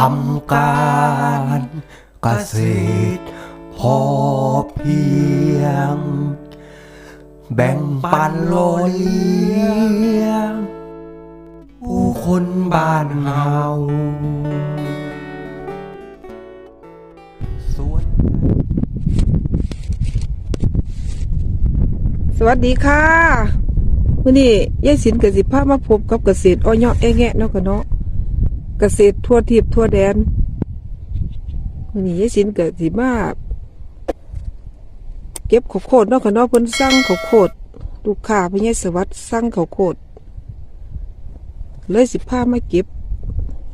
ทำการเกษตรพอเพียง แบ่งปันโลเลี้ยงผู้คนบ้านเฮาสวนสวัสดีค่ะมื่อนี้ยายสินกับสิภาพมาพบกับเกษตรอ้อยเนาะแอะแงะเนาะค่ะเนาะ เกษตรทั่วทิพย์ทั่วแดนมื่อนี้ยายสินเกับสิมาเก็บข้าวโพดนาะค่ะเนาะเพิ่นสั่งข้าวโพดลูกค้าพญายสวัสดิ์สั่งข้าวโพดเลยสิพามาเก็บ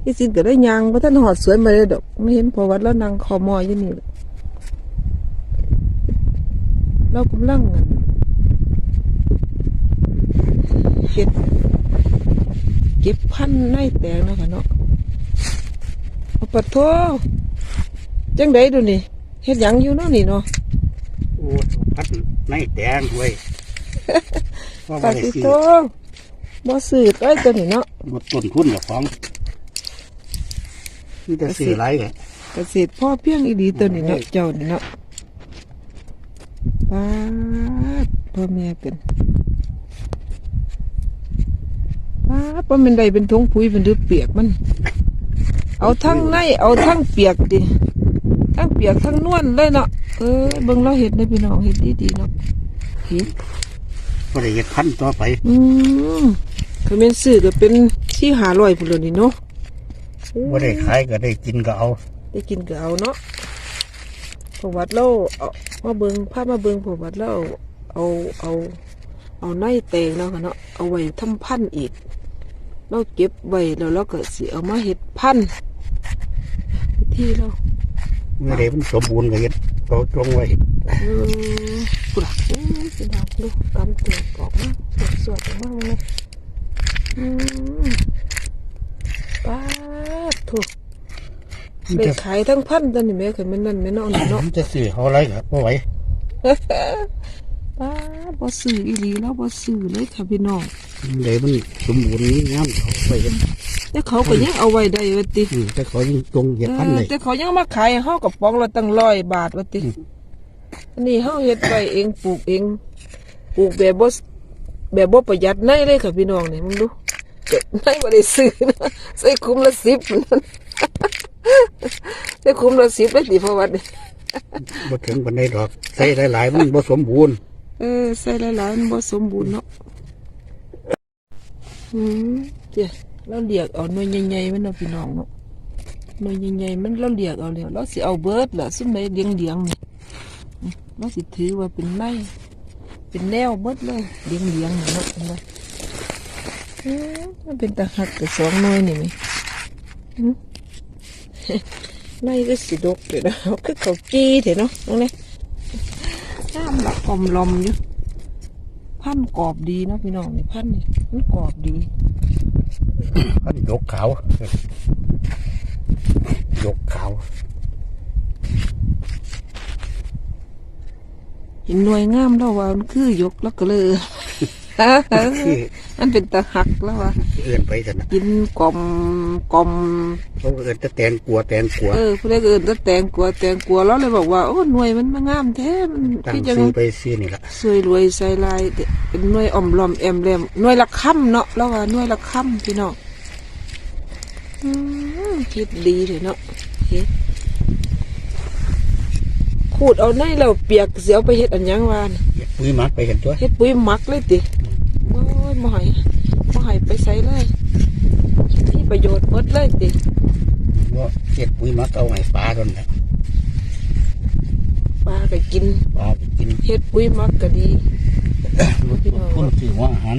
ยายสินเก็ได้ยางเพราะท่านหอดสวยมาเลยดอก ไม่เห็นพอวัดแล้วนางคอมอยอยู่นี่เรากำลังอั่นเก็บเก็บพันในแตงนะคะเนาะเอ ปัดโทจังไดดูนี่เฮ็ดหยังอยู่เนาะนี่เนาะโอ้พัดในแตงเว้ยว่าปับ่ดได้สิซื้อโทบ่ซื้อต้อยตัวนี้เนาะลดต้นทุนกับของนี่จะซื้อไรเลยเกษตรพ่อเพียงอีดีตัวนี้เนาะเจ้านี่เนาะปาดพ่อแม่เป็นปาดบ่แม่นใดเป็นทงปุ๋ยเป็นดือเปียกมัน เอาทั้งในเอาทั้งเปียกดิทั้งเปียกทั้งนวลเลยเนาะเออเบิ่งเราเห็ดได้พี่น้องเห็ดดีดีๆเนาะเห็ดบ่ได้เฮ็ดพันธุ์ต่อไปอืมเขาเป็นซื้อก็เป็นที่หาลอยพุ่นแล้วนี่เนาะบ่ได้ขายก็ได้กินก็เอา ได้กินก็เอาเนาะประวัติเราเอามาเบิ่งภาพมาเบิ่งประวัติเราเอาเอา เอาในแตงเนาะค่ะเนาะเอาไว้ทำพันธุ์อีกเราเก็บไว้แล้วเราก็สิเอามาเฮ็ดพันธุ์ ที่เราเมื่อใดมันสมบูรณ์ก็เฮ็ดเอาจงไว้เออกุหลาบเอ้ยสิดอกดูกำตัวออกมาสวดสวดออกมาเลยอืมป้าดถูกมันไปจะขายทั้งพันตอนนี้แม่เคยมันนั่นแม่เนาะนี่เนาะมันจะซื้อเอาอะไรก็บ่ไหวป้าดบ่ซื้ออีหลีแล้วบ่ซื้อเลยค่ะพี่น้องเมื่อใดมันสมบูรณ์นี่งามเขาไปเฮ็ด แต่เขาก็ยังเอาไว้ได้ว่าติอืมแต่เขายังจงเฮ็ดพันธุ์เอเลอยแต่เขายังมาขายให้เฮากับป๋องละตั้งร้อยบาทว่าติอันนี้เฮาเฮ็ดไว้เองปลูกเองปลูกแบบบ่แบบบ่ประหยัดในเลยค่ะพี่น้องนี่มึงดูในบ่ได้ซื้อนะใส่คุ้มละสิบนั่นใส่คุ้มละสิบเลยติเพราะว่านี่บ่ถึงปานใดดอกใส่หลายๆมันบ่สมบูรณ์เออใส่หลายๆมันบ่สมบูรณ์เนาะอืมเจ้ เราเรียกเอาหน่วยใหญ่ๆมันเนาะพี่น้องเนาะหน่วยใหญ่ๆมันเราเรียกเอาแล้วเราสิเอาเบิดล่ะซุ่มใดเลี้ยงๆนี่อืมเราสิถือว่าเป็นในเป็นแนวเบิดเลยเลี้ยงๆนี่เนาะเห็นบ่เออมันเป็นตาหักแต่สองหน่วยนี่ไหมอืมในก็สิดกเลยนะคือเขาจี้เถอะเนาะตรงนี้น้ำหลักกลมลมอยู่พันกรอบดีเนาะพี่น้องนี่พันนี่มันกรอบดี มันยกขาวยกขาวเห็นหน่วยงามแล้วว่ามันคือยกแล้วก็เลย มันเป็นตะหักแล้วว่าเอื้อนไปซั่นน่ะกินกลมกลมเขาเอื้อนแต่แตงกลัวแตงกลัวเออผู้ใดก็เอื่นก็แตงกลัวแตงกลัวแล้วเลยบอกว่าโอ้หน่วยมันมางามแท้มันตั้งคือจังซื้อไปซื้อนี่ล่ะสวยรวยใส่ลายเด็ดเป็นหน่วยอ่อมลอมแอมแรมหน่วยละค่ำเนาะแล้วว่าหน่วยละค่ำพี่น้องอืมคิดดีเลยเนาะเฮ็ดขูดเอาในเราเปียกเสียวไปเฮ็ดอันหยังวานเฮ็ดปุ๋ยหมักไปเห็นตัวเฮ็ดปุ๋ยหมักเลยติ โอ้ยบ่ให้บ่ให้ไปใส่เลยมีประโยชน์หมดเลยติว่าเฮ็ดปุ๋ยหมักเอาให้ปลาตอนนั้นปลาก็กินปลาไปกินเฮ็ดปุ๋ยหมักก็ดีลดต้นทุนซื้อหัวอาหาร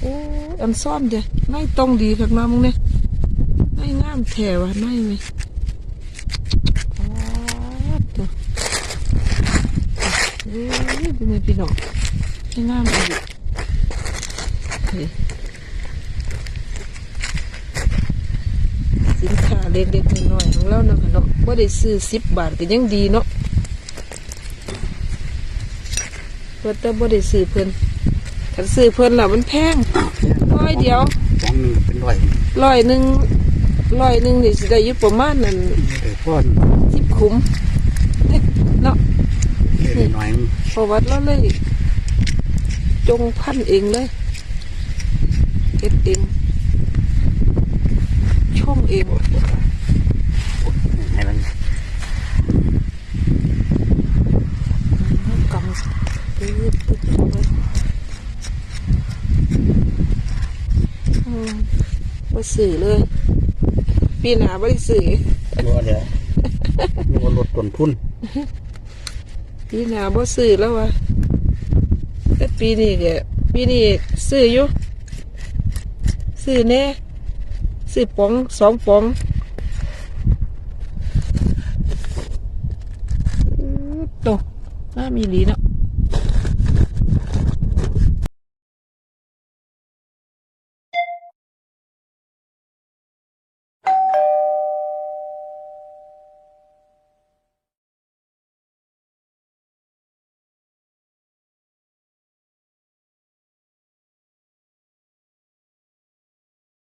โอ้ยอันซ่อมเด้ในต้องดีคักน้ำมึงเนี่ยในงามแถวะในไหมอ๋อตัวเอ้ยดูมือพี่น้องในงามอีก นี่สินค้าเล็กๆน้อยๆของเราเนาะค่ะเนาะว่าได้ซื้อสิบบาทก็ยังดีเนาะเพื่อแต่บ่ได้ซื้อเพิ่นถ้าซื้อเพิ่นล่ะมันแพงร้อยเดียวฟองหนึงเป็นร้อยร้อยหนึ่งร้อยหนึงนี่สิได้อยู่ประมาณนั้นเดี๋ยวพ่อนสิบคุ้มเนาะเดี๋ยวหน่อยเพราะวัดเราเลยจงพันเองเลยเฮ็ดเองช่องเองให้มันกำตืดตึกเข้าไปอืมบ่สื่อเลยปีหน้าบ่ได้สื่อรัวเดี๋ยวรัวลดต้นทุนปีหน้าบ่ซื้อแล้ววะแต่ปีนี้แกปีนี้ซื้ออยู่ ซื้อแน่ซื้อป๋องสองป๋องอื้อโตน่ามีดีเนาะ